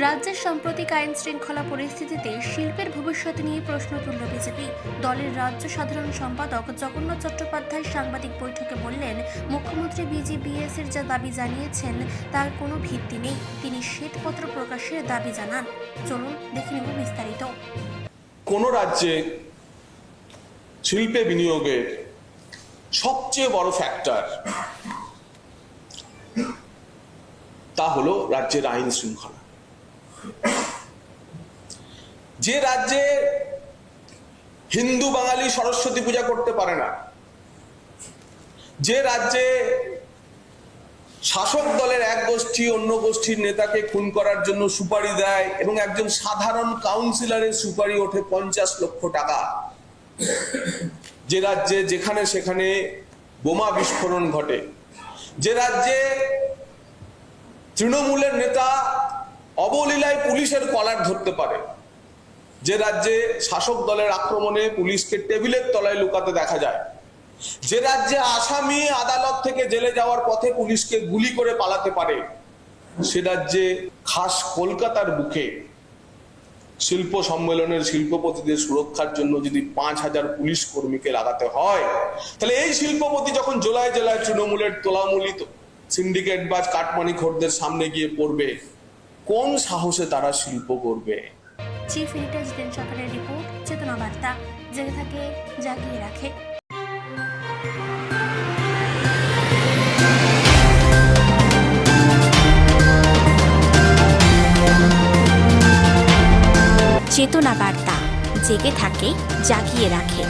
রাজ্যের সাম্প্রতিক আইন শৃঙ্খলা পরিস্থিতিতে শিল্পের ভবিষ্যৎ নিয়ে প্রশ্ন তুলল বিজেপি। দলের রাজ্য সাধারণ সম্পাদক জগন্নাথ চট্টোপাধ্যায় সাংবাদিক বৈঠকে বললেন, মুখ্যমন্ত্রী বিজিবিএস এর যা দাবি জানিয়েছেন, তার কোনো ভিত্তি নেই। তিনি শ্বেতপত্র প্রকাশের দাবি জানান। চলুন দেখে নেব বিস্তারিত। কোনো রাজ্যে শিল্পে বিনিয়োগের সবচেয়ে বড় ফ্যাক্টর তা হলো রাজ্যের আইন শৃঙ্খলা। যে রাজ্যে হিন্দু বাঙালি সরস্বতী পূজা করতে পারে না, যে রাজ্যে শাসক দলের এক গোষ্ঠী অন্য গোষ্ঠীর নেতাকে খুন করার জন্য সুপারি দেয় এবং একজন সাধারণ কাউন্সিলরের সুপারি ওঠে পঞ্চাশ লক্ষ টাকা, যে রাজ্যে যেখানে সেখানে বোমা বিস্ফোরণ ঘটে, যে রাজ্যে তৃণমূলের নেতা অবলীলায় পুলিশের কলার ধরতে পারে যে রাজ্যে শাসক দলের আক্রমণে পুলিশকে টেবিলের তলায় লুকাতে দেখা যায়। যে রাজ্যে আসামি আদালত থেকে জেলে যাওয়ার পথে পুলিশকে গুলি করে পালাতে পারে, সে রাজ্যে খাস কলকাতার বুকে শিল্প সম্মেলনের শিল্পপতিদের সুরক্ষার জন্য যদি পাঁচ হাজার পুলিশ কর্মীকে লাগাতে হয়, তাহলে এই শিল্পপতি যখন জেলায় জেলায় তৃণমূলের তোলামূলিত সিন্ডিকেট বা কাটমানি খোরদের সামনে গিয়ে পড়বে, কোন সাহসে তারা শিল্প করবে? চিফ এডিটর জিতেন সরকারের রিপোর্ট চেতনা বার্তা জেগে থাকে জাগিয়ে রাখে চেতনা বার্তা জেগে থাকে জাগিয়ে রাখে